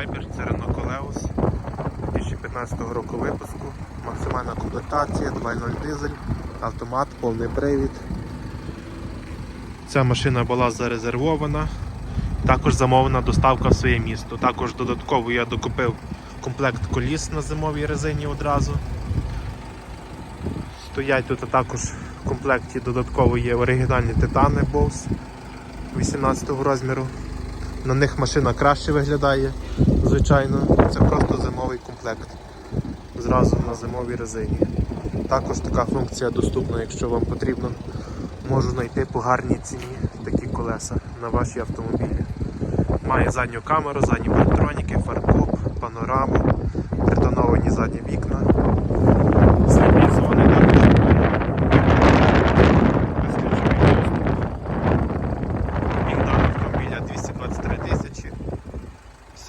Viper, це Renault Coleus 2015 року випуску, максимальна комплектація, 2.0 дизель, автомат, повний привід. Ця машина була зарезервована, також замовлена доставка в своє місто. Також додатково я докупив комплект коліс на зимовій резині одразу. Стоять тут також в комплекті додатково є оригінальні титани Bose 18 розміру. На них машина краще виглядає, звичайно. Це просто зимовий комплект. Зразу на зимовій резині. Також така функція доступна, якщо вам потрібно, можу знайти по гарній ціні такі колеса на ваші автомобілі. Має задню камеру, задні парктроніки, фаркоп, панораму, притоновані задні вікна,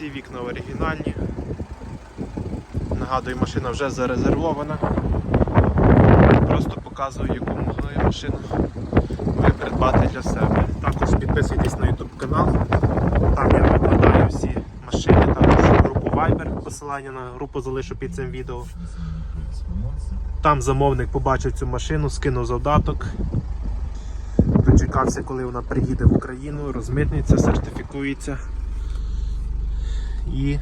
Всі вікна оригінальні. Нагадую, машина вже зарезервована. Просто показую, яку можливо машину ви придбати для себе. Також підписуйтесь на YouTube канал. Там я викладаю всі машини, також групу Viber, посилання на групу залишу під цим відео. Там замовник побачив цю машину, скинув завдаток. Дочекався, коли вона приїде в Україну, розмитниться, сертифікується і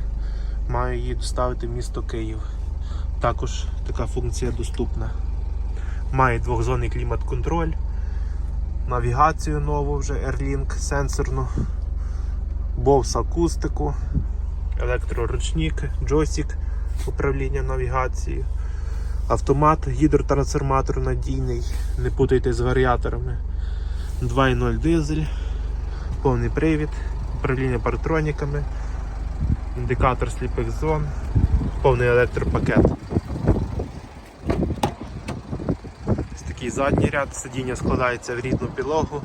маю її доставити в місто Київ. Також така функція доступна. Має двохзонний клімат-контроль, навігацію нову вже Airlink сенсорну, Bose акустику, електроручник, джойстик управління навігацією, автомат, гідротрансформатор надійний, не путайте з варіаторами. 2.0 дизель, повний привід, управління паратроніками, індикатор сліпих зон, повний електропакет. Ось такий задній ряд, сидіння складається в рідну підлогу.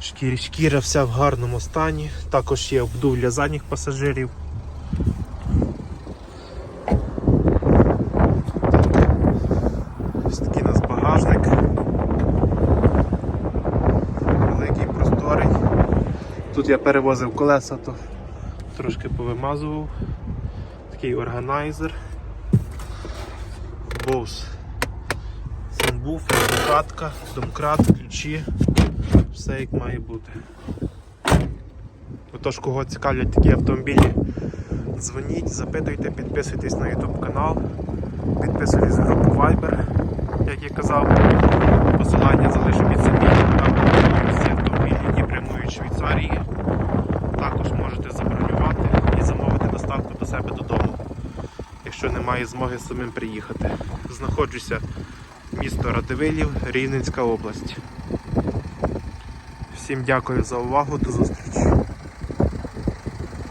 Шкір, шкіра вся в гарному стані. Також є обдув для задніх пасажирів. Ось такий у нас багажник. Великий, просторий. Тут я перевозив колеса, то трошки повимазував. Такий органайзер. Bose Санбуфер, докатка, домкрат, ключі. Все як має бути. Отож, кого цікавлять такі автомобілі, дзвоніть, запитуйте, підписуйтесь на YouTube канал, підписуйтесь на групу Viber, як я казав. Посилання залишу відео. Там будуть всі автомобілі, які прямують з Швейцарії. Також можете забронювати і замовити доставку до себе додому, якщо немає змоги самим приїхати. Знаходжуся місто Радивилів, Рівненська область. Всім дякую за увагу, до зустрічі.